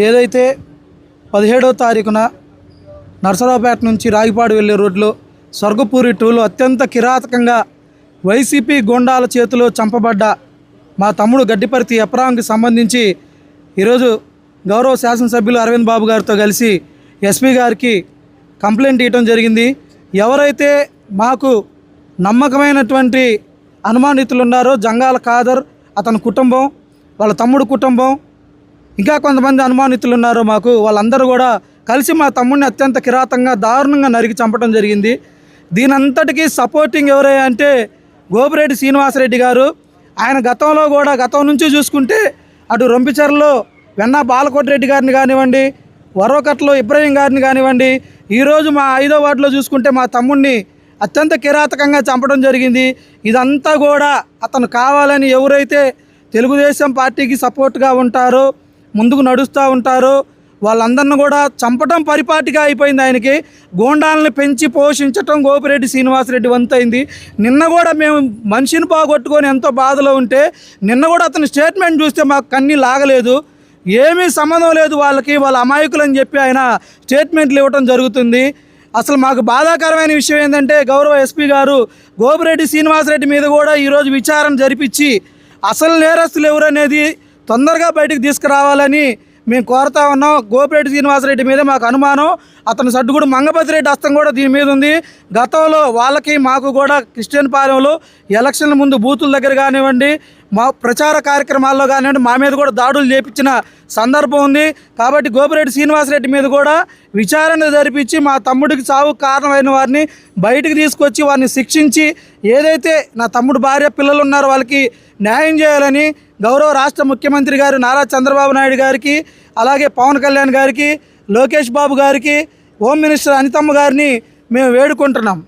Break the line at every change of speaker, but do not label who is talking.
ఏదైతే పదిహేడవ తారీఖున నర్సరావుపేట నుంచి రాగిపాడు వెళ్ళే రోడ్లో స్వర్గపూరి టూలో అత్యంత కిరాతకంగా వైసీపీ గోండాల చేతిలో చంపబడ్డ మా తమ్ముడు గడ్డిపర్తి ఎప్రాంకి సంబంధించి ఈరోజు గౌరవ శాసనసభ్యులు అరవింద్ బాబు గారితో కలిసి ఎస్పీ గారికి కంప్లైంట్ ఇవ్వడం జరిగింది. ఎవరైతే మాకు నమ్మకమైనటువంటి అనుమానితులు ఉన్నారో జంగాల ఖాదర్ అతని కుటుంబం వాళ్ళ తమ్ముడు కుటుంబం. ఇంకా కొంతమంది అనుమానితులు ఉన్నారు మాకు. వాళ్ళందరూ కూడా కలిసి మా తమ్ముడిని అత్యంత కిరాతంగా దారుణంగా నరికి చంపడం జరిగింది. దీనంతటికీ సపోర్టింగ్ ఎవరే అంటే గోపిరెడ్డి శ్రీనివాసరెడ్డి గారు. ఆయన గతంలో కూడా గతం నుంచి చూసుకుంటే అటు రొంపిచర్లో వెన్నా బాలకోటిరెడ్డి గారిని కానివ్వండి వరోకట్లో ఇబ్రహీం గారిని కానివ్వండి ఈరోజు మా ఐదో వార్డులో చూసుకుంటే మా తమ్ముడిని అత్యంత కిరాతకంగా చంపడం జరిగింది. ఇదంతా కూడా అతను కావాలని ఎవరైతే తెలుగుదేశం పార్టీకి సపోర్ట్గా ఉంటారు ముందుకు నడుస్తూ ఉంటారు. వాళ్ళందరిని కూడా చంపటం పరిపాటిగా అయిపోయింది ఆయనకి. గోండాలను పెంచి పోషించటం గోపిరెడ్డి శ్రీనివాసరెడ్డి వంతైంది. నిన్న కూడా మేము మనిషిని పోగొట్టుకొని ఎంతో బాధలో ఉంటే నిన్న కూడా అతని స్టేట్మెంట్ చూస్తే మాకు కన్నీ లాగలేదు. ఏమీ సంబంధం లేదు వాళ్ళకి వాళ్ళ అమాయకులు అని చెప్పి ఆయన స్టేట్మెంట్లు ఇవ్వటం జరుగుతుంది. అసలు మాకు బాధాకరమైన విషయం ఏంటంటే గౌరవ ఎస్పీ గారు గోపిరెడ్డి శ్రీనివాసరెడ్డి మీద కూడా ఈరోజు విచారణ జరిపించి అసలు నేరస్తులు ఎవరనేది తొందరగా బయటకు తీసుకురావాలని మేము కోరుతా ఉన్నాం గోపిరెడ్డి శ్రీనివాసరెడ్డి మీద మాకు అనుమానం. అతని సడ్డుగుడు మంగపతిరెడ్డి హస్తం కూడా దీని మీద ఉంది. గతంలో వాళ్ళకి మాకు కూడా క్రిస్టియన్ పాలెంలో ఎలక్షన్ల ముందు బూతుల దగ్గర కానివ్వండి మా ప్రచార కార్యక్రమాల్లో కానివ్వండి మా మీద కూడా దాడులు చేపించిన సందర్భం ఉంది. కాబట్టి గోపిరెడ్డి శ్రీనివాసరెడ్డి మీద కూడా విచారణ జరిపించి మా తమ్ముడికి చావు కారణమైన వారిని బయటికి తీసుకొచ్చి వారిని శిక్షించి ఏదైతే నా తమ్ముడు భార్య పిల్లలు ఉన్నారో వాళ్ళకి న్యాయం చేయాలని గౌరవ రాష్ట్ర ముఖ్యమంత్రి గారు నారా చంద్రబాబు నాయుడు గారికి అలాగే పవన్ కళ్యాణ్ గారికి లోకేష్ బాబు గారికి హోమ్ మినిస్టర్ అనితమ్మ గారిని మేము వేడుకుంటున్నాం.